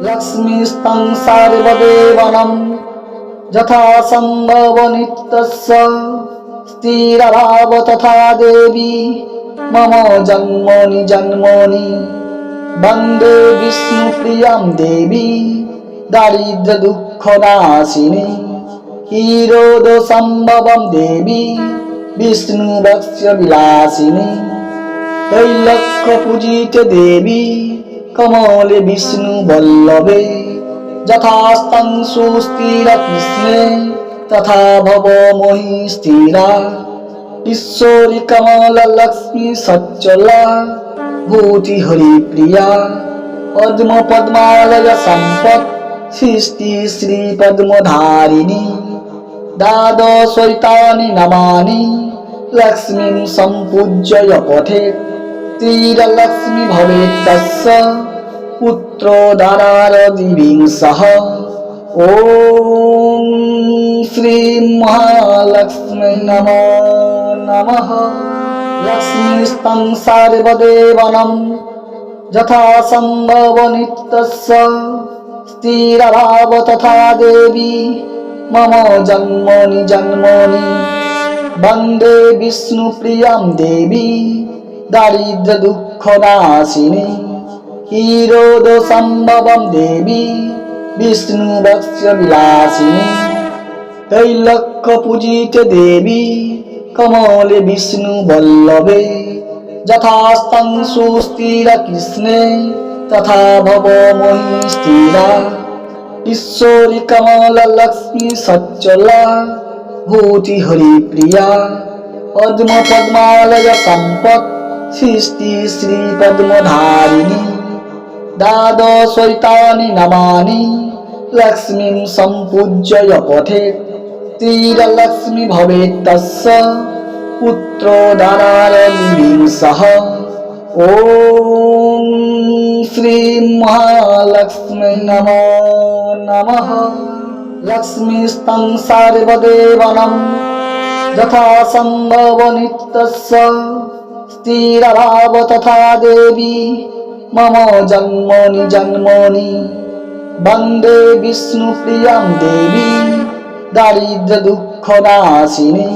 লক্ষ্মীস্তং সার্বদেবনম যথাসম্ভব নিত্যস্য স্থিরভাব তথা দেবী মম জন্মনি জন্মনি বন্দে বিষ্ণুপ্রিয়াম দেবী দারিদ্র দুঃখ নাশিনী হিরোদ সম্ভবম দেবী বিষ্ণু বক্ষ্য বিলাসিনী ঐলক্ষ পূজিত দেবী কমলে বিষ্ণু বল্লবে যথাস্তং সুস্থির কৃষ্ণে, তথা ভব মহি স্থিরা ঈশ্বরী কমল লক্ষ্মী সচ্চলা ভূতি হরিপ্রিয়া, পদ্ম পদ্মালয় সম্পদ, সৃষ্টি শ্রী পদ্মধারিণী। দ্বাদশৈতানি নমানি লক্ষ্মীং সম্পূজ্য পথে ত্রীরলক্ষ্মী ভবেত্তস্য পুত্র দারার দিবিং সহ ওম শ্রী মহালক্ষ্মী নম নমঃ। লক্ষ্মীস্तं সর্বদেবनं যথা সম্ভব নিত্যস্য স্থিরভাব তথা দেবী মম জন্মনি জন্মনি। বন্দে বিষ্ণুপ্রিয়াं দেবী ഹീരോദ സംഭവം ദേവി വിഷ്ണു ഭക്ഷ്യവിലാസിനി তৈলক্ষ পূজিত দেবী কমলে বিষ্ণু বল্লভে যথাস্তং সুস্থিরা কৃষ্ণে তথা ভব ঈশ্বরী কমল লক্ষ্মী সচ্চলা ভূতি পদ্ম পদ্মালয় সম্পদ সৃষ্টি শ্রী পদ্মধারিণী দ্বাদশৈতানি নামানি, লক্ষ্মীম সম্পূজ্যয় পথে। স্ত্রীরলক্ষ্মী ভবে তস্য, পুত্র দানারগ্নিম সহ ওম শ্রীম মহালক্ষ্মী নম নমঃ। লক্ষ্মীস্তং সার্বদেবনম। যথা সম্ভব নিত্যস্য স্থিরভাব তথা দেবী মম জন্মনি জন্মনি। বন্দে বিষ্ণু প্রিয়াম দেবী, দারিদ্র দুঃখ নাশিনী।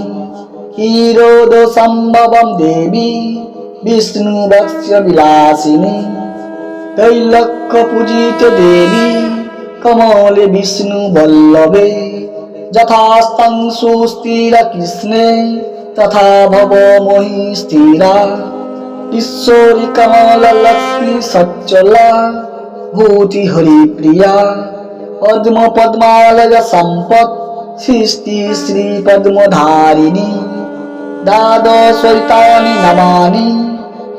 হিরোদ সম্ভবম দেবী, বিষ্ণু বৎস্য বিলাসিনী। তৈলক্ষ পূজিত দেবী, কমলে বিষ্ণু বল্লভে। যথাস্তং সুস্থিরা কৃষ্ণে, তথা ভব মহি স্থিরা ঈশ্বরী কমল লক্ষ্মী সচ্চলা ভূতি হরি প্রিয়া। পদ্ম পদ্মালয় সম্পদ সৃষ্টি শ্রী পদ্মধারিণী দ্বাদশৈতানি নামানি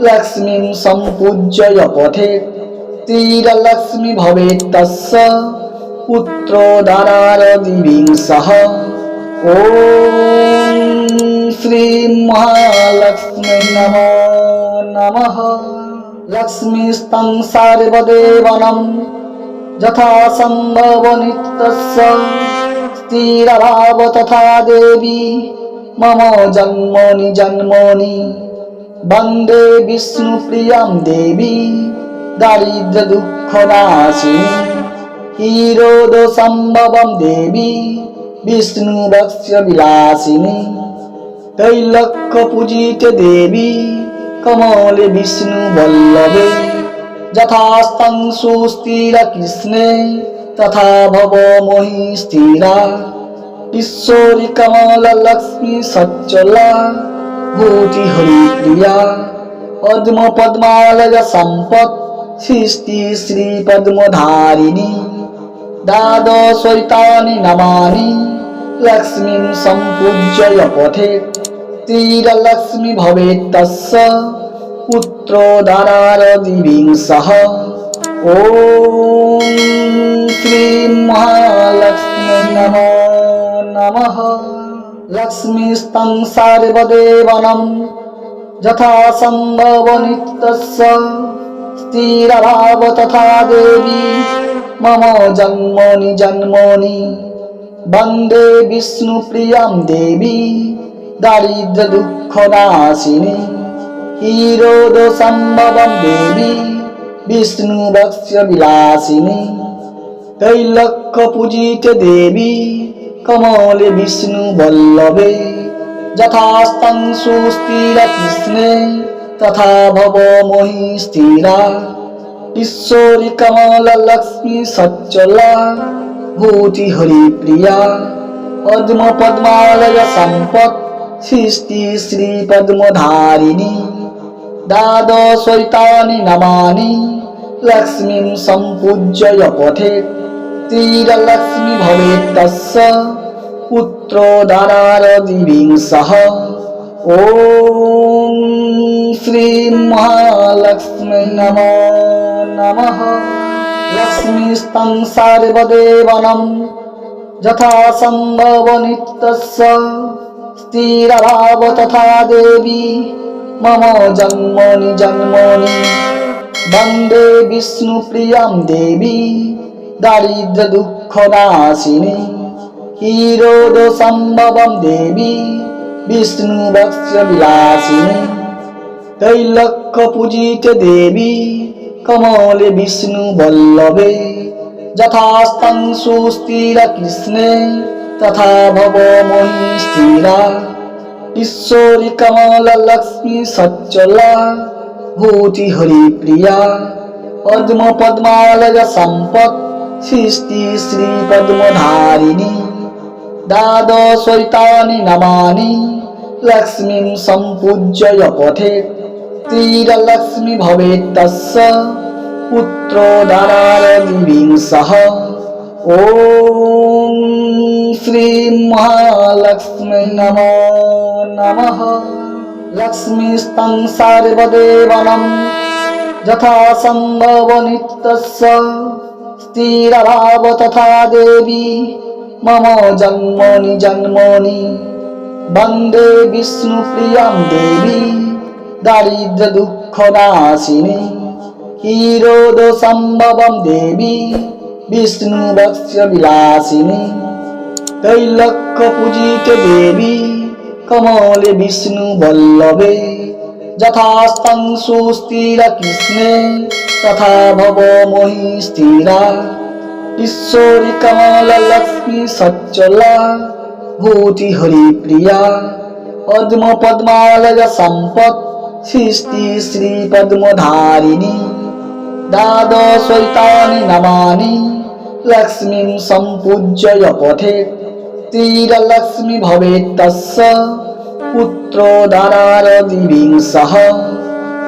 লক্ষ্মীং সম্পূজ্য পথে। তীরলক্ষ্মী ভবেत् তস্য পুত্র দারার দিবিং সহ ওম শ্রী মহালক্ষ্মী নম নমঃ লক্ষ্মীস্तं সর্বদেবनं যথা সম্ভব নিত্যস্য স্থিরভাব তথা দেবী মম জন্মনি জন্মনি বন্দে বিষ্ণুপ্রিয়াं দেবী বিষ্ণু বক্ষ বিলাসিনী তৈলক্ষ পূজিত দেবী, কমলে বিষ্ণু বল্লভে। যথাস্তং সুস্থিরা কৃষ্ণে, তথা ভব মহি স্থিরা। ঈশ্বরী কমল লক্ষ্মী সচ্চলা ভূতি হরিপ্রিয়া পদ্ম পদ্মালয় সম্পদ, সৃষ্টি শ্রী পদ্মধারিণী। দ্বাদশৈতানি নমানি। লক্ষ্মীং সম্পূজ্যয় পথে তীরলক্ষ্মী ভবে তস্য পুত্র দারারদিবিং সহ ওম শ্রী মহালক্ষ্মী নমো নমঃ লক্ষ্মীস্তং সার্বদেবনম যথাসম্ভব নিত্যস্য স্থিরভাব তথা দেবী মম জন্মনি জন্মনি বন্দে বিষ্ণুপ্রিয়াং দেবী, দারিদ্র দুঃখ নাশিনী দারিদ্র্যদুঃখনাশিনী ক্ষীরোদসম্ভবं দেবী, বিষ্ণু বিষ্ণুবক্स्य বিলাসিনী তৈলক্ষ পূজিতে দেবী, কমলে বিষ্ণু বল্লভে যথাস্তং সুস্থির কৃষ্ণে, তথা ভব মহি স্থিরা ঈশ্বরী কমল লক্ষ্মী সচ্চলা ভূতি হরিপ্রিয়া পদ্ম পদ্মালয় সম্পদ সৃষ্টি শ্রী পদ্মধারিণী। দ্বাদশৈতানি নামানি, লক্ষ্মীম সম্পূজ্যয় পথে। ত্রীরলক্ষ্মী ভবেত তস্য, পুত্র দ্বারারদিবিং সহ ॐ श्रीं महालक्ष्मी नमो नमः লক্ষ্মীস্তং সার্বদেবনম যথাসম্ভব নিত্যস্য স্থিরাভাব তথা দেবী মম জন্মনি জন্মনি বন্দে বিষ্ণুপ্রিয়াম দেবী দারিদ্র দুঃখ নাশিনী হিরোদ সম্ভবম দেবী বিষ্ণু বস্ত্র বিলাসিনী তৈলক্ষ পূজিত দেবী কমলে বিষ্ণু বল্লভে যথাস্তং সুস্থিরা কৃষ্ণে, তথা ভব মহি স্থিরা ঈশ্বরী কমল লক্ষ্মী সচ্চলা ভূতি হরিপ্রিয়া পদ্ম পদ্মালয় সম্পদ, সৃষ্টি শ্রী পদ্মধারিণী দ্বাদশৈতানি নমানি, লক্ষ্মীম সম্পূজ্যয় পথে। ত্রীরলক্ষ্মী ভবেত তস্য পুত্র দারারম্বিং সহ। ওম শ্রীম মহালক্ষ্মী নমো নমঃ। লক্ষ্মীস্তং সার্বদেবনম। যথা সম্ভব নিত্যস্য। স্থিরভাব তথা দেবী। মম জন্মনি জন্মনি। বন্দে বিষ্ণু বিষ্ণুপ্রিয়াম দেবী। দারিদ্র দুঃখ নাশিনী। ক্ষীরোদ সম্ভবম দেবী, বিষ্ণু বক্ষ্য বিলাসিনী। তৈলক্ষ পূজিত দেবী, কমলে বিষ্ণু বল্লভে। যথাস্তং সুস্থিরা কৃষ্ণে, তথা ভব মহি স্থিরা। ঈশ্বরী কমল লক্ষ্মী সচ্চলা ভূতি হরিপ্রিয়া। পদ্ম পদ্মালয় সম্পত্তি সৃষ্টি শ্রী পদ্মধারিণী দ্বাদশৈতানি নমানি লক্ষ্মীম সম্পূজ্য পথে, তীরলক্ষ্মী ভবে তস্য, পুত্র দারার দিবিংশ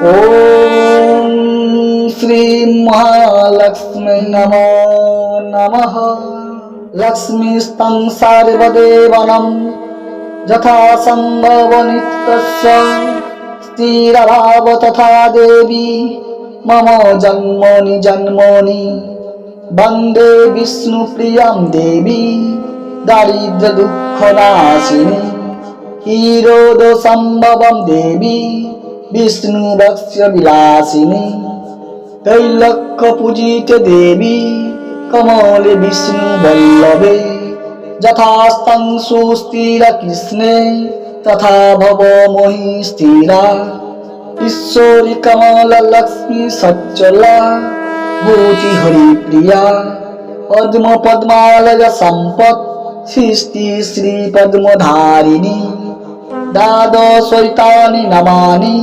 ও শ্রী মহালক্ষ্মী নম নম। লক্ষ্মীস্তং যথা সম্ভব নিত্যস্য। ভক্তিরভাবতথা দেবী। মম জন্মনি জন্মনি। বন্দে বিষ্ণু প্রিয়ম দেবী। দারিদ্র দুঃখ নাশিনী। ক্ষীরোদ সম্ভবম দেবী। বিষ্ণু ভক্ষ্য বিলাসিনী। তৈলক্ষ পূজিত দেবী। কমলে বিষ্ণু বল্লভে। যথাস্তং সুস্থির কৃষ্ণে। তথা ভব মহি স্থিরা ঈশ্বরী কমলা, লক্ষ্মী সচ্চলা ভূতি হরি প্রিয়া পদ্ম পদ্মালয় সম্পদ, সৃষ্টি শ্রী পদ্মধারিণী দ্বাদশৈতানি নমানি,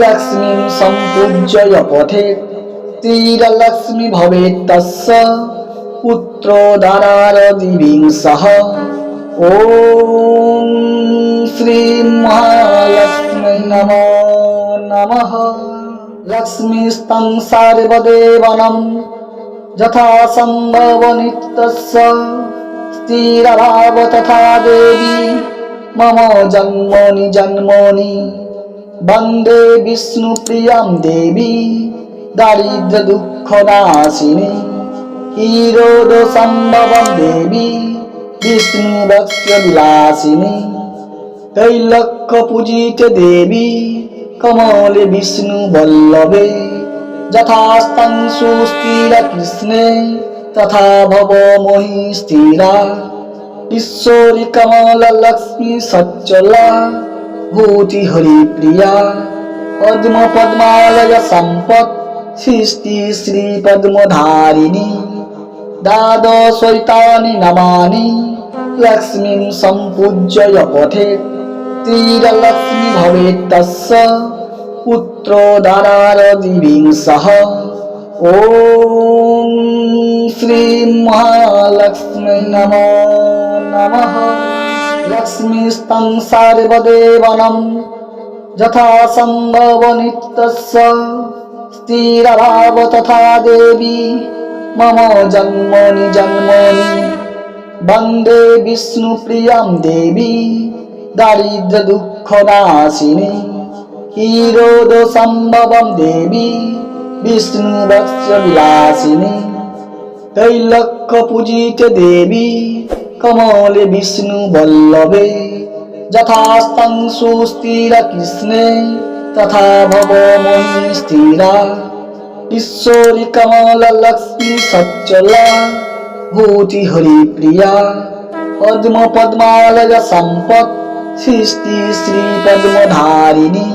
লক্ষ্মী সম্পূজ্যয় পথে স্ত্রীরলক্ষ্মী ভবেত তস্য, পুত্র দ্বারারদিবিংসহ ॐ শ্রীম মহালক্ষ্মী নমো নম লক্ষ্মীস্তং সার্বদেবনম যথাসম্ভব নিত্যস্য স্থিরভাব তথা দেবী মম জন্মনি জন্মনি বন্দে বিষ্ণুপ্রিয়াম দেবী দারিদ্র দুঃখ নাশিনী ক্ষীরোদ সম্ভবম দেবী বিষ্ণু ভক্ত বিলাসিনী তাই লক্ষ পূজিত দেবী কমলে বিষ্ণু বল্লভে। যথাস্তং সুস্থির কৃষ্ণে, তথা ভব মহি স্থিরা ঈশ্বরী কমল লক্ষ্মী সচ্চলা ভূতি হরিপ্রিয়া। পদ্ম পদ্মালয় সম্পদ, সৃষ্টি শ্রী পদ্মধারিণী। দ্বাদশৈতানি নমানি লক্ষ্মীং সম্পূজ্য পথে। স্ত্রীরলক্ষ্মী ভবেত তস্য পুত্র দানারদিবিং সহ ওম শ্রী মহালক্ষ্মী নম নমঃ লক্ষ্মীস্তং সার্বদেবনম যথাসম্ভব নিত্যস্য স্থিরভাব তথা দেবী মম জন্মনি জন্মনি বন্দে বিষ্ণু বিষ্ণুপ্রিয়াম দেবী দারিদ্র দুঃখ নাশিনী। ক্ষীরোদ সম্ভবম দেবী বিষ্ণু বস্ত্র বিলাসিনী। তৈলক্ষ পূজিত দেবী, কমলে বিষ্ণু বল্লভে। যথাস্তং সুস্থির কৃষ্ণে, তথা ভব মহি স্থিরা। ঈশ্বরী কমল লক্ষ্মী সচ্চলা ভূতি হরি প্রিয়া পদ্ম পদ্মালয় সম্পত্তি সৃষ্টি শ্রী পদ্মধারিণী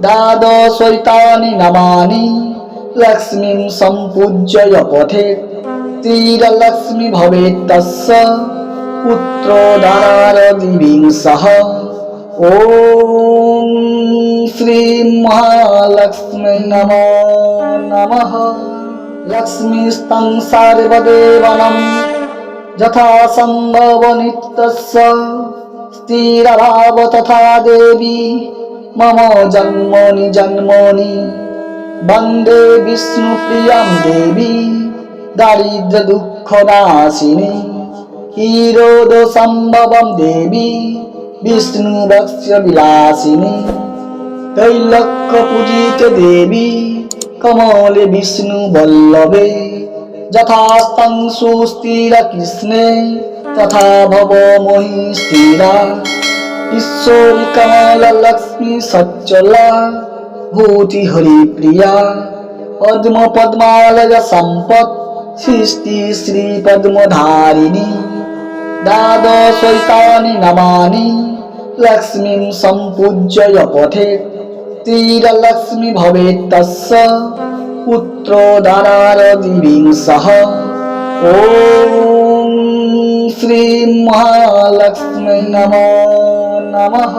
দ্বাদশৈতানি নামানি লক্ষ্মীং সম্পূজ্য পথে, তীরলক্ষ্মী ভবেत् তস্য, পুত্র দারার দিবিং সহ ॐ শ্রীं মহালক্ষ্মী নমো নমঃ। তথা দেবী, মম জন্মনি জন্মনি। বন্দে বিষ্ণু বিষ্ণুপ্রিয়াম দেবী, দারিদ্র দুঃখ নাশিনী। কিরোদ সম্ভবম দেবী, বিষ্ণু বক্ষ্য বিলাসিনী। তৈলক্ষ পূজিত দেবী, কমলে বিষ্ণু বল্লভে। যথাস্তং সুস্থির কৃষ্ণে তথা ভব মহি স্থিরা ঈশ্বরী কমল, লক্ষ্মী সচ্চলা ভূতি হরিপ্রিয়া, পদ্ম পদ্মালয় সম্পদ, সৃষ্টি শ্রী পদ্মধারিণী দ্বাদশৈতানি নমানি, লক্ষ্মীম সম্পূজ্যয় পথে স্ত্রীরলক্ষ্মী ভবেত্তস্য, পুত্র দানারদিবিংশহ ॐ श्रीं महालक्ष्मी नमो नमः।